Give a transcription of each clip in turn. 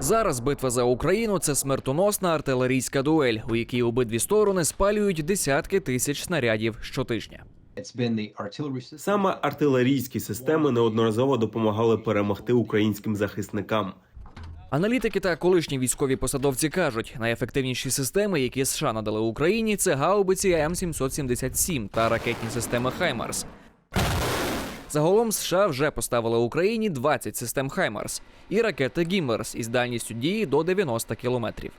Зараз битва за Україну це смертоносна артилерійська дуель, у якій обидві сторони спалюють десятки тисяч снарядів щотижня. Саме артилерійські системи неодноразово допомагали перемогти українським захисникам. Аналітики та колишні військові посадовці кажуть, найефективніші системи, які США надали Україні, це гаубиці М777 та ракетні системи Хаймарс. Загалом США вже поставили Україні 20 систем Хаймарс і ракети Гіммерс із дальністю дії до 90 кілометрів.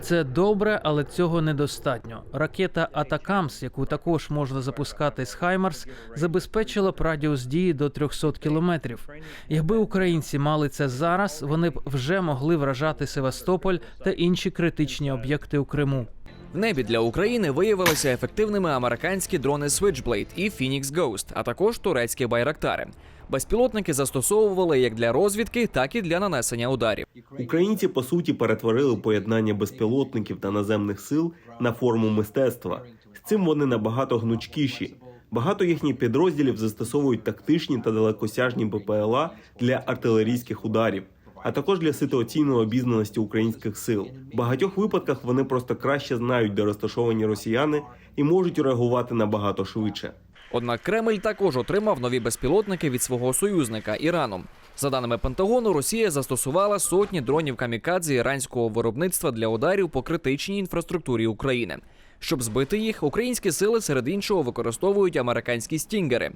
Це добре, але цього недостатньо. Ракета Атакамс, яку також можна запускати з Хаймарс, забезпечила б радіус дії до 300 кілометрів. Якби українці мали це зараз, вони б вже могли вражати Севастополь та інші критичні об'єкти у Криму. В небі для України виявилися ефективними американські дрони Switchblade і Phoenix Ghost, а також турецькі байрактари. Безпілотники застосовували як для розвідки, так і для нанесення ударів. Українці по суті перетворили поєднання безпілотників та наземних сил на форму мистецтва. З цим вони набагато гнучкіші. Багато їхніх підрозділів застосовують тактичні та далекосяжні БПЛА для артилерійських ударів, а також для ситуаційної обізнаності українських сил. В багатьох випадках вони просто краще знають, де розташовані росіяни, і можуть реагувати набагато швидше. Однак Кремль також отримав нові безпілотники від свого союзника Ірану. За даними Пентагону, Росія застосувала сотні дронів камікадзе іранського виробництва для ударів по критичній інфраструктурі України. Щоб збити їх, українські сили серед іншого використовують американські стінгери.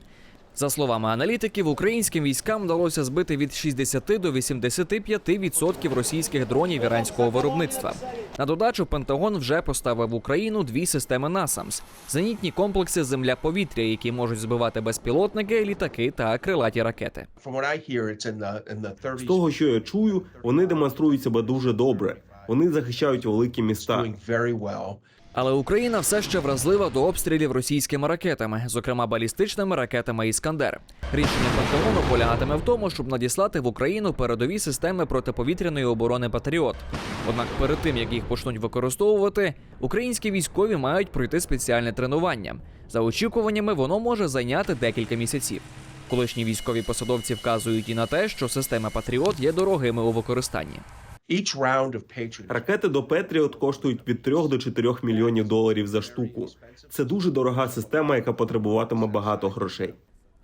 За словами аналітиків, українським військам вдалося збити від 60 до 85% російських дронів іранського виробництва. На додачу Пентагон вже поставив в Україну дві системи НАСАМС – зенітні комплекси земля-повітря, які можуть збивати безпілотники, літаки та крилаті ракети. From what I hear, it's in the in the 30s. З того, що я чую, вони демонструють себе дуже добре. Вони захищають великі міста. Але Україна все ще вразлива до обстрілів російськими ракетами, зокрема балістичними ракетами Іскандер. Рішення Пентагону полягатиме в тому, щоб надіслати в Україну передові системи протиповітряної оборони Патріот. Однак перед тим як їх почнуть використовувати, українські військові мають пройти спеціальне тренування. За очікуваннями, воно може зайняти декілька місяців. Колишні військові посадовці вказують і на те, що системи Патріот є дорогими у використанні. Ракети до Петріот коштують від 3 до 4 мільйонів доларів за штуку. Це дуже дорога система, яка потребуватиме багато грошей.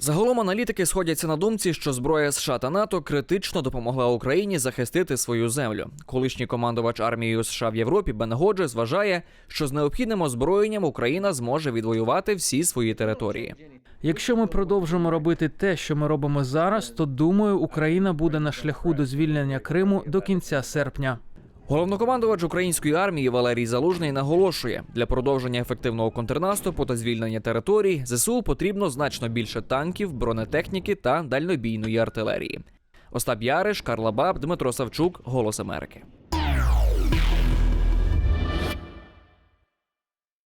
Загалом аналітики сходяться на думці, що зброя США та НАТО критично допомогла Україні захистити свою землю. Колишній командувач армією США в Європі Бен Годжес вважає, що з необхідним озброєнням Україна зможе відвоювати всі свої території. Якщо ми продовжимо робити те, що ми робимо зараз, то думаю, Україна буде на шляху до звільнення Криму до кінця серпня. Головнокомандувач української армії Валерій Залужний наголошує, для продовження ефективного контрнаступу та звільнення територій ЗСУ потрібно значно більше танків, бронетехніки та дальнобійної артилерії. Остап Яриш, Карла Баб, Дмитро Савчук, Голос Америки.